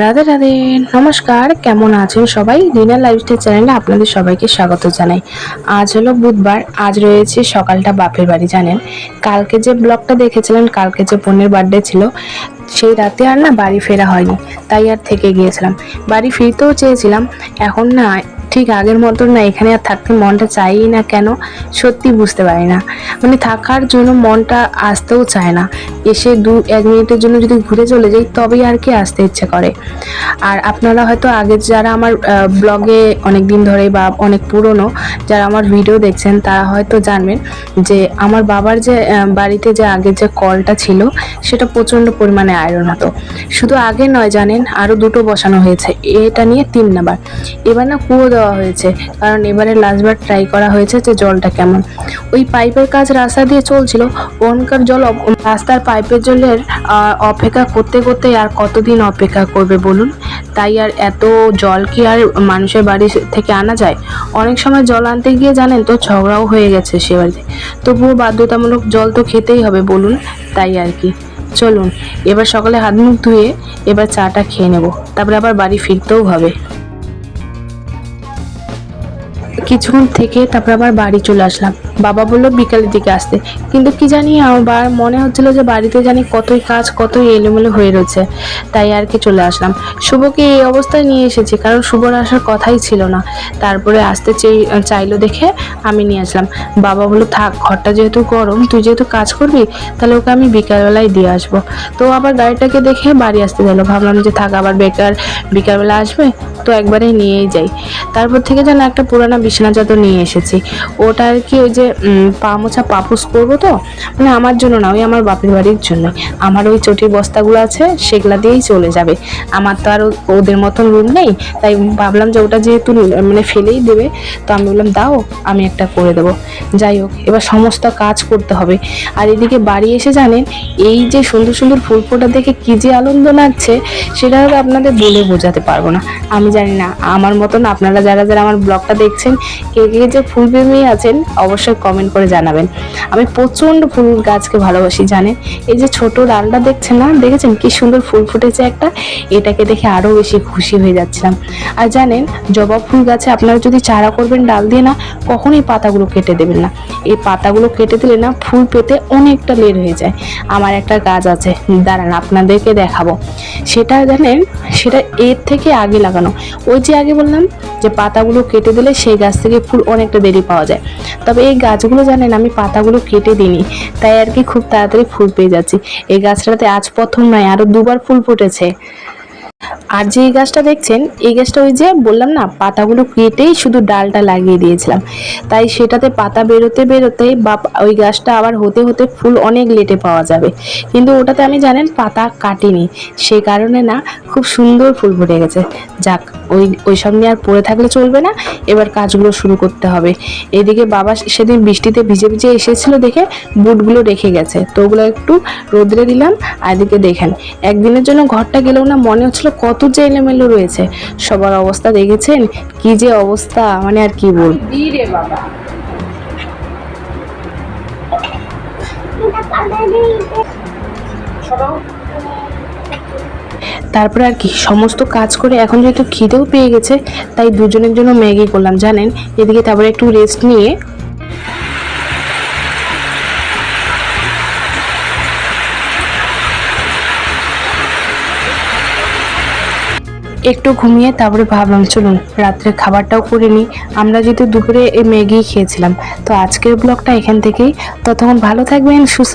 রাধে রাধে, নমস্কার, কেমন আছেন সবাই? রিনা লাইফস্টাইল চ্যানেলে আপনাদের সবাইকে স্বাগত জানাই। আজ হলো বুধবার, আজ রয়েছে সকালটা বাপের বাড়ি, জানেন? কালকে যে ব্লগটা দেখেছিলেন, কালকে যে বোনের বার্থডে ছিল, সেই রাতে আর না বাড়ি ফেরা হয়নি, তাই আর থেকে গিয়েছিলাম। বাড়ি ফিরতেও চেয়েছিলাম, এখন না ঠিক আগের মতন না, এখানে আর থাকতে মনটা চাই না কেন সত্যি বুঝতে পারি না। মানে থাকার জন্য মনটা আসতেও চায় না। এসে দু, এক মিনিটের জন্য যদি ঘুরে চলে যাই, তবেই আর কি আসতে ইচ্ছে করে। আর আপনারা হয়তো আগে যারা আমার ব্লগে অনেক দিন ধরে বা অনেক পুরনো, যারা আমার ভিডিও দেখছেন, তারা হয়তো জানবেন যে আমার বাবার যে বাড়িতে যে আগের যে কলটা ছিল, সেটা প্রচণ্ড পরিমাণে আয়রন হতো। শুধু আগে নয়, জানেন আরও দুটো বসানো হয়েছে। এটা নিয়ে তিন নাম্বার। এবার না কুয়ো দেওয়া হয়েছে। কারণ এবারে লাস্টবার ট্রাই করা হয়েছে যে জলটা কেমন। ওই পাইপের কাজ রাস্তা দিয়ে চলছিল। ওখানকার জল রাস্তার পাইপের জলের অপেক্ষা করতে করতে আর কতদিন অপেক্ষা করবে বলুন? তাই আর এত জল কি আর মানুষের বাড়ি থেকে আনা যায়? অনেক সময় জল আনতে গিয়ে জানেন তো, ঝগড়াও হয়ে গেছে সে বাড়িতে। তবুও বাধ্যতামূলক জল তো খেতেই হবে বলুন, তাই আর কি। চলুন, এবার সকালে হাত মুখ ধুয়ে এবার চাটা খেয়ে নেব। তারপরে আবার বাড়ি ফিরতেও হবে। কিছুক্ষণ থেকে তারপর আবার বাড়ি চলে আসলাম। বাবা বলল, বিকালের দিকে আসতে। কিন্তু কি জানি আমার মনে হচ্ছিল যে বাড়িতে জানি কতই কাজ, কতই এলোমেলো হয়ে রয়েছে। তাই আর কি চলে আসলাম। শুভকে এই অবস্থায় নিয়ে এসেছি, কারণ শুভর আসার কথাই ছিল না। তারপরে আসতে চাই- চাইলো দেখে আমি নিয়ে আসলাম। বাবা বলল, থাক, ঘরটা যেহেতু গরম, তুই যেহেতু কাজ করবি, তাহলে ওকে আমি বিকালবেলায় দিয়ে আসব। তো আবার গাড়িটাকে দেখে বাড়ি আসতে গেল ভাবলাম যে, থাক, আবার বেকার, বিকালবেলা আসবে, তো একবারে নিয়েই যাই। তারপর থেকে যেন একটা পুরানা বিছানা চাদর নিয়ে এসেছি। ওটা আর কি ওই যে উম, পা মোছা পাপুস করব তো মানে আমার জন্য না ওই আমার বাপের বাড়ির জন্য। আমার ওই চটির বস্তাগুলো আছে সেগুলা দিয়েই চলে যাবে। আমার তো আর ওদের মতন রুম নেই তাই ভাবলাম যে ওটা যেহেতু মানে ফেলেই দেবে তো আমি বললাম দাও আমি একটা করে দেবো। যাই হোক এবার সমস্ত কাজ করতে হবে। আর এদিকে বাড়ি এসে জানেন এই যে সুন্দর সুন্দর ফুল ফোটা দেখে কী যে আনন্দ লাগছে সেটা আপনাদের বলে বোঝাতে পারব না। আমি জানি না আমার মতন আপনারা যারা যারা আমার ব্লগটা দেখছেন কে কে যে ফুল প্রেমী আছেন অবশ্যই কমেন্ট করে জানাবেন। আমি প্রচণ্ড ফুল গাছকে ভালোবাসি, জানেন? এই যে ছোট ডালটা দেখছেন না? দেখেছেন কি সুন্দর ফুল ফুটেছে একটা? এটাকে দেখে আরও বেশি খুশি হয়ে যাচ্ছিলাম। আর জানেন, জবা ফুল গাছে আপনারা যদি চারা করবেন ডাল দিয়ে না, কখনোই পাতাগুলো কেটে দেবেন না। এই পাতাগুলো কেটে দিলে না, ফুল পেতে অনেকটা লেট হয়ে যায়। আমার একটা গাছ আছে, দাঁড়ান আপনাদেরকে দেখাবো। সেটা জানেন, সেটা এর থেকে আগে লাগানো। ওই যে আগে বললাম যে পাতাগুলো কেটে দিলে সেই গাছ থেকে ফুল অনেকটা দেরি পাওয়া যায়। তবে এই গাছগুলো জানেন, আমি পাতাগুলো কেটে দিইনি। তাই আর কি খুব তাড়াতাড়ি ফুল পেয়ে যাচ্ছি। এই গাছটাতে আজ প্রথম নয় আরও দুবার ফুল ফুটেছে। আর যে গাছটা দেখছেন, এই গাছটা ওই যে বললাম না, পাতাগুলো কেটেই শুধু ডালটা লাগিয়ে দিয়েছিলাম। তাই সেটাতে পাতা বেরোতে বেরোতে বা ওই গাছটা আবার হতে হতে ফুল অনেক লেটে পাওয়া যাবে। কিন্তু ওটাতে আমি জানেন পাতা কাটিনি। সে কারণে না, খুব সুন্দর ফুল ফুটে গেছে। যাক, ওই ওই সব নিয়ে আর পড়ে থাকলে চলবে না। এবার কাজগুলো শুরু করতে হবে। এদিকে বাবা সেদিন বৃষ্টিতে ভিজে ভিজে এসেছিল দেখে বুটগুলো রেখে গেছে। তো ওগুলো একটু রোদ্রে দিলাম, আর এদিকে দেখেন, একদিনের জন্য ঘরটা গেলেও না মনে হচ্ছিল কত যে এলোমেলো রয়েছে সবার অবস্থা দেখেছেন? কি যে অবস্থা মানে আর কি বল তারপরে আর কি সমস্ত কাজ করে এখন যেহেতু খিদেও পেয়ে গেছে তাই দুজনের জন্য ম্যাগি করলাম জানেন? এদিকে তারপরে একটু রেস্ট নিয়ে একটু ঘুমিয়ে তারপরে ভাবলাম, চলুন, রাত্রে খাবারটাও করে নিই। আমরা যেহেতু দুপুরে এই ম্যাগি খেয়েছিলাম, তো আজকের ব্লগটা এখান থেকেই। ততক্ষণ ভালো থাকবেন, সুস্থ